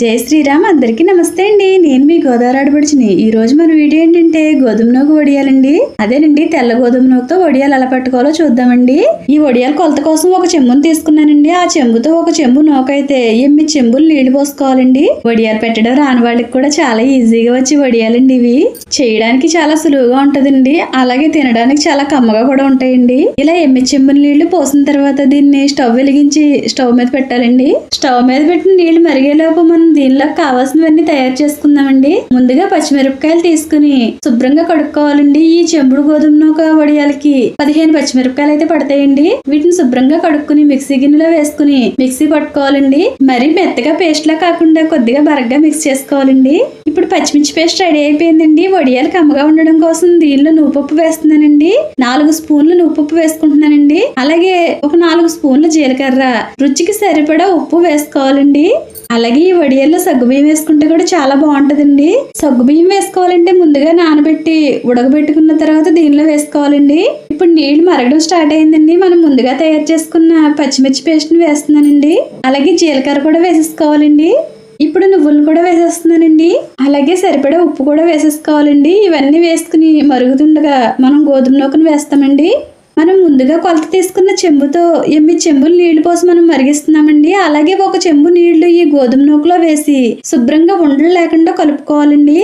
జై శ్రీరామ్ అందరికీ నమస్తే అండి. నేను మీ గోదావరి ఆడపడిచిని ఈ రోజు మన వీడియో ఏంటంటే గోధుమ నూక వడియాలండి. అదేనండి తెల్ల గోధుమ నూకతో వడియాలు ఎలా పట్టుకోవాలో చూద్దామండి. ఈ వడియాల కొలత కోసం ఒక చెంబును తీసుకున్నానండి. ఆ చెంబుతో ఒక చెంబు నూక అయితే ఎనిమిది చెంబులు నీళ్ళు పోసుకోవాలండి. వడియాలు పెట్టడం రాని వాళ్ళకి కూడా చాలా ఈజీగా వచ్చి వడియాలండి ఇవి. చేయడానికి చాలా సులువుగా ఉంటదండి. అలాగే తినడానికి చాలా కమ్మగా కూడా ఉంటాయండి. ఇలా ఎనిమిది చెంబుల నీళ్ళు పోసిన తర్వాత దీన్ని స్టవ్ వెలిగించి స్టవ్ మీద పెట్టాలండి. స్టవ్ మీద పెట్టిన నీళ్ళు మరిగేలోపు మనం దీనిలో కావాల్సినవన్నీ తయారు చేసుకుందామండి. ముందుగా పచ్చిమిరపకాయలు తీసుకుని శుభ్రంగా కడుక్కోవాలండి. ఈ చెంబుడు గోధుమ నూక వడియాలకి పదిహేను పచ్చిమిరపకాయలు అయితే పడతాయండి. వీటిని శుభ్రంగా కడుక్కుని మిక్సీ గిన్నెలో వేసుకుని మిక్సీ పట్టుకోవాలండి. మరి మెత్తగా పేస్ట్ లా కాకుండా కొద్దిగా బరగ్గా మిక్స్ చేసుకోవాలండి. ఇప్పుడు పచ్చిమిర్చి పేస్ట్ రెడీ అయిపోయిందండి. వడియాలు కమ్మగా ఉండడం కోసం దీనిలో నువ్వుపప్పు వేస్తున్నానండి. నాలుగు స్పూన్లు నువ్వుపప్పు వేసుకుంటున్నానండి. అలాగే ఒక నాలుగు స్పూన్లు జీలకర్ర. రుచికి సరిపడా ఉప్పు వేసుకోవాలండి. అలాగే ఈ వడియాల్లో సగ్గుబియ్యం వేసుకుంటే కూడా చాలా బాగుంటదండి. సగ్గుబియ్యం వేసుకోవాలంటే ముందుగా నానబెట్టి ఉడకబెట్టుకున్న తర్వాత దీనిలో వేసుకోవాలండి. ఇప్పుడు నీళ్ళు మరగడం స్టార్ట్ అయిందండి. మనం ముందుగా తయారు చేసుకున్న పచ్చిమిర్చి పేస్ట్ని వేస్తున్నానండి. అలాగే జీలకర్ర కూడా వేసేసుకోవాలండి. ఇప్పుడు నువ్వులు కూడా వేసేస్తున్నానండి. అలాగే సరిపడా ఉప్పు కూడా వేసేసుకోవాలండి. ఇవన్నీ వేసుకుని మరుగుతుండగా మనం గోధుమ నూకను వేస్తామండి. మనం ముందుగా కొలత తీసుకున్న చెంబుతో ఎనిమిది చెంబులు నీళ్ళు పోసి మనం మరిగిస్తున్నామండి. అలాగే ఒక చెంబు నీళ్ళు ఈ గోధుమ నూకలో వేసి శుభ్రంగా ఉండలు లేకుండా కలుపుకోవాలండి.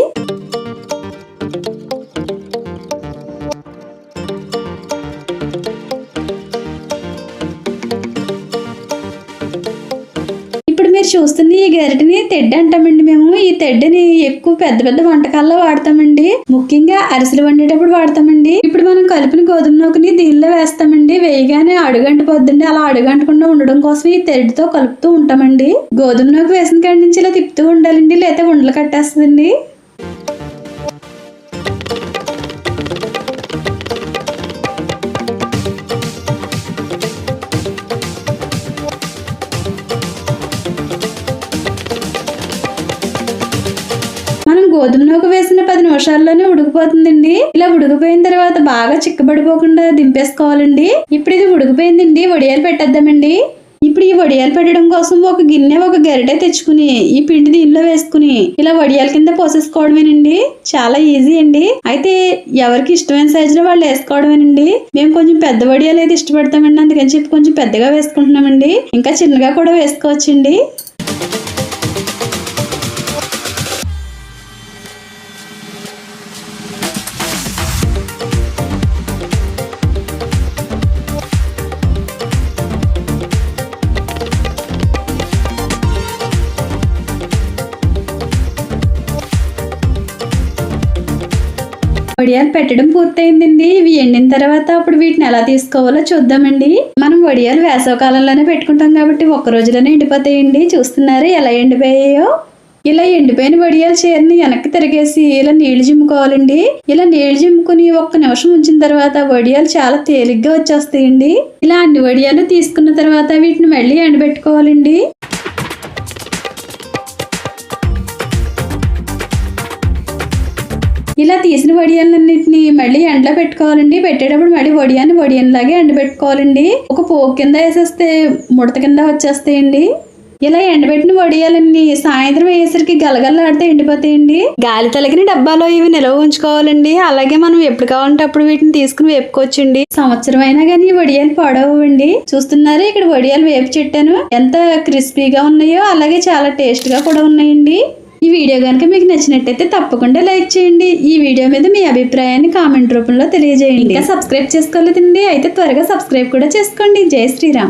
చూస్తున్న ఈ గరిటని తెడ్డ అంటామండి మేము. ఈ తెడ్డని ఎక్కువ పెద్ద పెద్ద వంటకాల్లో వాడతామండి. ముఖ్యంగా అరిసెలు వండేటప్పుడు వాడతామండి. ఇప్పుడు మనం కలిపిన గోధుమ నూకని దీనిలో వేస్తామండి. వేయగానే అడుగంట పొద్దుండి అలా అడుగంటకుండా ఉండడం కోసం ఈ తెడ్డుతో కలుపుతూ ఉంటామండి. గోధుమ నూక వేసిన కాడి నుంచి ఇలా తిప్పుతూ ఉండాలండి. లేకపోతే ఉండలు కట్టేస్తుందండి. గోధుమ నూక వేసిన పది నిమిషాల్లోనే ఉడికిపోతుందండి. ఇలా ఉడికిపోయిన తర్వాత బాగా చిక్కబడిపోకుండా దింపేసుకోవాలండి. ఇప్పుడు ఇది ఉడికిపోయిందండి వడియాలు పెట్టేద్దామండి. ఇప్పుడు ఈ వడియాలు పెట్టడం కోసం ఒక గిన్నె ఒక గరిటె తెచ్చుకుని ఈ పిండి దీనిలో వేసుకుని ఇలా వడియాల కింద పోసేసుకోవడమేనండి. చాలా ఈజీ అండి. అయితే ఎవరికి ఇష్టమైన సైజులో వాళ్ళు వేసుకోవడమేనండి. మేము కొంచెం పెద్ద వడియాలు అయితే ఇష్టపడతామండి. అందుకని చెప్పి కొంచెం పెద్దగా వేసుకుంటున్నామండి. ఇంకా చిన్నగా కూడా వేసుకోవచ్చండి. వడియాలు పెట్టడం పూర్తయిందండి. ఇవి ఎండిన తర్వాత అప్పుడు వీటిని ఎలా తీసుకోవాలో చూద్దామండి. మనం వడియాలు వేసవకాలంలోనే పెట్టుకుంటాం కాబట్టి ఒక్క రోజులోనే ఎండిపోతాయండి. చూస్తున్నారు ఎలా ఎండిపోయాయో? ఇలా ఎండిపోయిన వడియాలు చీరని వెనక్కి తిరిగేసి ఇలా నీళ్ళు జిమ్ముకోవాలండి ఇలా నీళ్ళు జిమ్ముకుని ఒక్క నిమిషం ఉంచిన తర్వాత వడియాలు చాలా తేలిగ్గా వచ్చేస్తాయండి. ఇలా అన్ని వడియాలు తీసుకున్న తర్వాత వీటిని మళ్ళీ ఎండబెట్టుకోవాలండి. ఇలా తీసిన వడియాలన్నింటినీ మళ్ళీ ఎండలో పెట్టుకోవాలండి. పెట్టేటప్పుడు మళ్ళీ వడియాన్ని వడియాన్లాగే ఎండబెట్టుకోవాలండి. ఒక పోగు కింద వేసేస్తే ముడత కింద వచ్చేస్తాయండి. ఇలా ఎండబెట్టిన వడియాలన్నీ సాయంత్రం అయ్యేసరికి గలగలలాడితే ఎండిపోతాయండి. గాలి తలగిన డబ్బాలో ఇవి నిల్వ ఉంచుకోవాలండి. అలాగే మనం ఎప్పుడు కావాలంటే అప్పుడు వీటిని తీసుకుని వేపుకోవచ్చండి. సంవత్సరం అయినా కానీ వడియాలు పాడవండి చూస్తున్నారు ఇక్కడ వడియాలు వేపు చెట్టాను? ఎంత క్రిస్పీగా ఉన్నాయో అలాగే చాలా టేస్ట్గా కూడా ఉన్నాయండి. ఈ వీడియో కనుక మీకు నచ్చినట్టయితే తప్పకుండా లైక్ చేయండి. ఈ వీడియో మీద మీ అభిప్రాయాన్ని కామెంట్ రూపంలో తెలియజేయండి. ఇంకా సబ్స్క్రైబ్ చేసుకోలేదండి? అయితే త్వరగా సబ్స్క్రైబ్ కూడా చేసుకోండి. జై శ్రీరామ్.